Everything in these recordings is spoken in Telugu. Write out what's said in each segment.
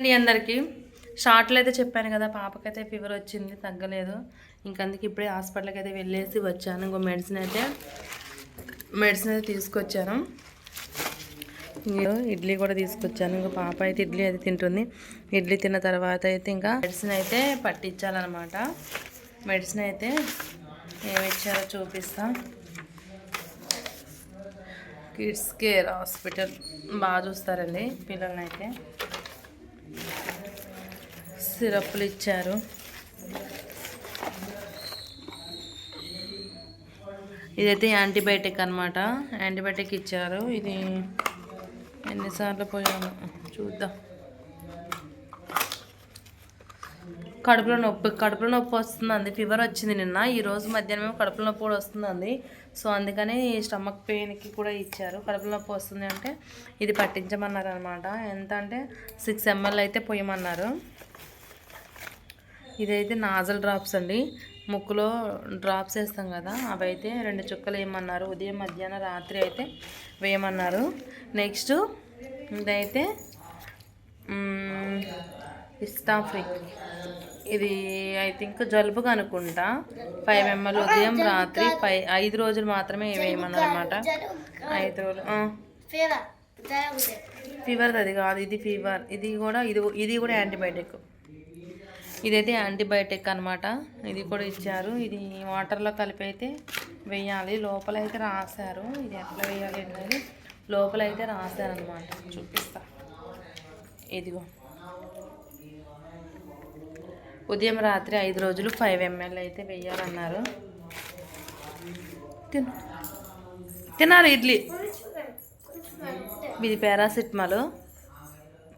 అండి అందరికీ. షార్ట్లో అయితే చెప్పాను కదా పాపకైతే ఫీవర్ వచ్చింది తగ్గలేదు. ఇంక ఇప్పుడే హాస్పిటల్కి అయితే వెళ్ళేసి వచ్చాను. ఇంకో మెడిసిన్ అయితే మెడిసిన్ అయితే తీసుకొచ్చాను. ఇడ్లీ కూడా తీసుకొచ్చాను. ఇంకో పాప అయితే ఇడ్లీ అయితే తింటుంది. ఇడ్లీ తిన్న తర్వాత అయితే ఇంకా మెడిసిన్ అయితే పట్టించాలన్నమాట. మెడిసిన్ అయితే ఏమి ఇచ్చారో చూపిస్తా. కిడ్స్ కేర్ హాస్పిటల్ బాగా చూస్తారండి పిల్లల్ని అయితే సిరప్లు ఇచ్చారు. ఇదైతే యాంటీబయాటిక్ అనమాట యాంటీబయాటిక్ ఇచ్చారు. ఇది ఎన్నిసార్లు పోయాను చూద్దాం. కడుపులో నొప్పి కడుపులో నొప్పి వస్తుందండి. ఫీవర్ వచ్చింది నిన్న. ఈరోజు మధ్యాహ్నం కడుపులో నొప్పి కూడా వస్తుందండి. సో అందుకని స్టమక్ పెయిన్కి కూడా ఇచ్చారు. కడుపులో నొప్పి వస్తుంది అంటే ఇది పట్టించమన్నారు అనమాట ఎంత అంటే సిక్స్ ఎంఎల్ అయితే పోయమన్నారు. ఇదైతే నాజల్ డ్రాప్స్ అండి. ముక్కులో డ్రాప్స్ వేస్తాం కదా అవి అయితే రెండు చుక్కలు వేయమన్నారు. ఉదయం మధ్యాహ్నం రాత్రి అయితే వేయమన్నారు. నెక్స్ట్ ఇదైతే ఇస్టాఫ్రిక్ ఇది ఐ థింక్ జలుబుగా అనుకుంటా ఫైవ్ ఎంఎల్ ఉదయం రాత్రి ఫైవ్ ఐదు రోజులు మాత్రమే వేయమన్నారు అనమాట ఐదు రోజులు. ఫీవర్ అది కాదు ఇది ఫీవర్ ఇది కూడా ఇది ఇది కూడా యాంటీబయాటిక్ ఇదైతే యాంటీబయాటిక్ అనమాట ఇది కూడా ఇచ్చారు. ఇది వాటర్లో కలిపి అయితే వేయాలి. లోపల అయితే రాశారు. ఇది ఎట్లా వేయాలి అనేది లోపల అయితే రాశారనమాట చూపిస్తా. ఇదిగో. ఉదయం రాత్రి ఐదు రోజులు ఫైవ్ ఎంఎల్ అయితే వేయాలన్నారు. తిను. తినాలి ఇడ్లీ. ఇది పారాసిటమాల్.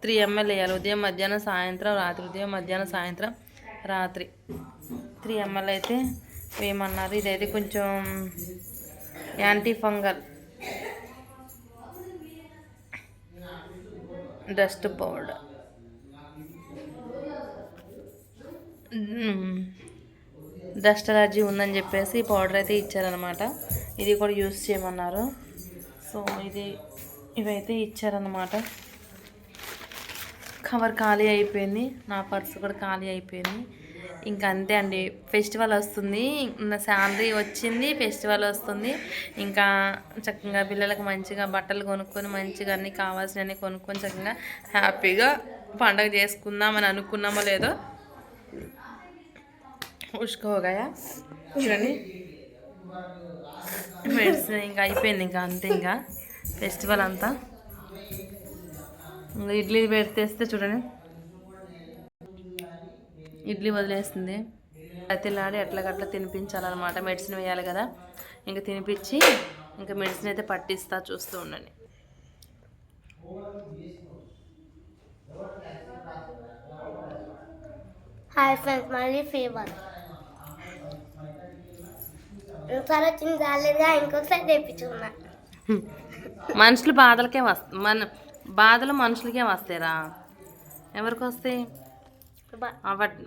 త్రీ ఎంఎల్ వేయాలి ఉదయం మధ్యాహ్నం సాయంత్రం రాత్రి. ఉదయం మధ్యాహ్నం సాయంత్రం రాత్రి. త్రీ ఎంఎల్ అయితే వేయమన్నారు. ఇదైతే కొంచెం anti fungal dust powder. Dust allergy ఉందని చెప్పేసి ఈ పౌడర్ అయితే ఇచ్చారనమాట ఇది కూడా యూస్ చేయమన్నారు. సో ఇది ఇవైతే ఇచ్చారనమాట కవర్ ఖాళీ అయిపోయింది. నా పర్స్ కూడా ఖాళీ అయిపోయింది. ఇంకా అంతే అండి. ఫెస్టివల్ వస్తుంది. నా శాలరీ వచ్చింది. ఫెస్టివల్ వస్తుంది. ఇంకా చక్కగా పిల్లలకు మంచిగా బట్టలు కొనుక్కొని మంచిగా అన్నీ కావాల్సినవన్నీ కొనుక్కొని చక్కగా హ్యాపీగా పండగ చేసుకుందామని అనుకున్నామో లేదో ఉష్కోగాయా చూడండి. మెడిసిన్ ఇంకా అయిపోయింది. ఇంకా అంతే ఇంకా. ఫెస్టివల్ అంతా. ఇడ్లీ పెడితేస్తే చూడండి. ఇడ్లీ వదిలేస్తుంది. అతిలాడి ఎట్లగట్లా తినిపించాలన్నమాట. మెడిసిన్ వేయాలి కదా. ఇంకా తినిపించి ఇంకా మెడిసిన్ అయితే పట్టిస్తా చూస్తూ ఉండండి. హాయ్ ఫ్రెండ్స్ మళ్ళీ ఫీవర్ ఒకసారి వచ్చింది రాలేదుగా ఇంకొకసారి తెప్పించుకున్నా మనుషులు బాధలకే వస్తా మన బాధలు మనుషులకే వస్తాయిరా. ఎవరికి వస్తాయి?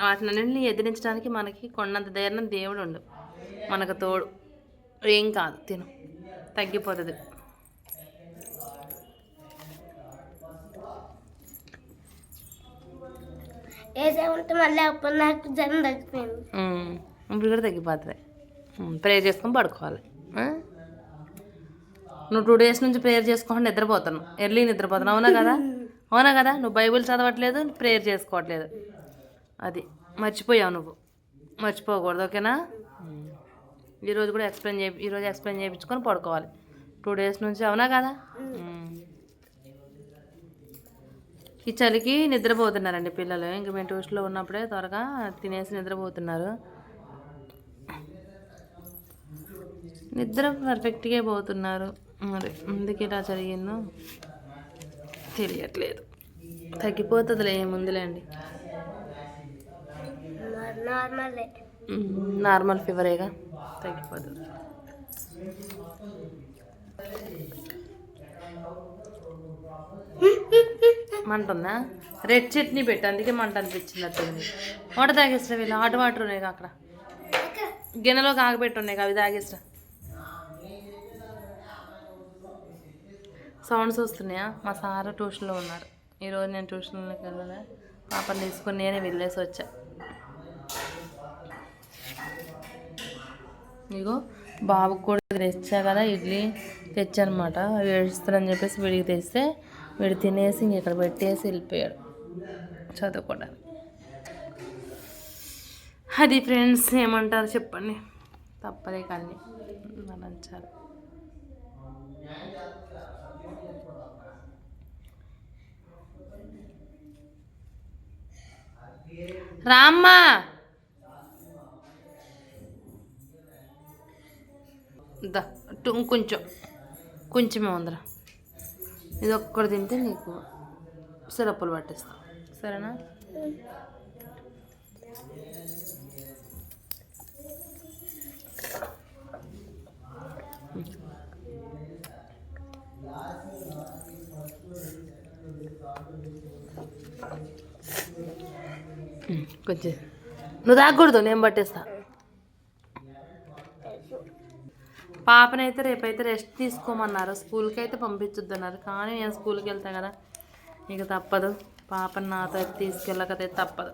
వాటినన్నింటినీ ఎదిరించడానికి మనకి కొండంత ధైర్యం దేవుడు ఉండు. మనకు తోడు. ఏం కాదు తిను. తగ్గిపోతుంది. ఇప్పుడు కూడా తగ్గిపోతుంది. ప్రేయర్ చేసుకొని పడుకోవాలి? నువ్వు టూ డేస్ నుంచి ప్రేయర్ చేసుకోకుండా నిద్రపోతాను ఎర్లీ నిద్రపోతున్నావు. అవునా కదా? అవునా కదా? నువ్వు బైబిల్ చదవట్లేదు ప్రేయర్ చేసుకోవట్లేదు. అది మర్చిపోయావు నువ్వు. మర్చిపోకూడదు ఓకేనా? ఈరోజు కూడా ఎక్స్ప్లెయిన్ చేయి ఈరోజు ఎక్స్ప్లెయిన్ చేయించుకొని పడుకోవాలి. టూ డేస్ నుంచి అవునా కదా? ఈ చలికి నిద్రపోతున్నారండి పిల్లలు. ఇంక మేము ట్యూషన్లో ఉన్నప్పుడే త్వరగా తినేసి నిద్రపోతున్నారు. నిద్ర పర్ఫెక్ట్గా పోతున్నారు. మరి ఎందుకు ఇలా జరిగిందో తెలియట్లేదు. తగ్గిపోతుందిలే ఏముందిలేండి. నార్మలే. నార్మల్ ఫీవరేగా తగ్గిపోతుంది. మంట ఉందా రెడ్ చట్నీ పెట్టు అందుకే మంట అనిపించింది అట్టుంది వాటర్ తాగేస్తా వీళ్ళు? హాట్ వాటర్ ఉన్నాయి అక్కడ. గిన్నెలో కాగబెట్టి ఉన్నాయి అవి తాగేస్తా సౌండ్స్ వస్తున్నాయా? మా సార్ ట్యూషన్లో ఉన్నారు. ఈరోజు నేను ట్యూషన్లోకి వెళ్ళలే. పాపని తీసుకొని నేనే వెళ్ళేసి వచ్చా. ఇగో బాబుకు కూడా తెచ్చా కదా ఇడ్లీ. తెచ్చానమాట. అవి ఏడుస్తానని చెప్పేసి వీడికి తెస్తే వీడు తినేసి ఇంక ఇక్కడ పెట్టేసి వెళ్ళిపోయాడు చదువుకోవడానికి. అది ఫ్రెండ్స్ ఏమంటారు చెప్పండి. తప్పదే కానీ మనంచారు రామ్మ. కొంచెం కొంచెమే ఉందిరా. ఇది ఒక్కటి తింటే నీకు సిరప్పులు పట్టిస్తా. సరేనా? కొంచెం. నువ్వు తాగకూడదు నేను పట్టేస్తా. పాపనైతే రేపైతే రెస్ట్ తీసుకోమన్నారు. స్కూల్కి అయితే పంపించొద్దన్నారు. కానీ నేను స్కూల్కి వెళ్తా కదా. ఇక తప్పదు. పాపని నాతో అయితే తీసుకెళ్ళకతే తప్పదు.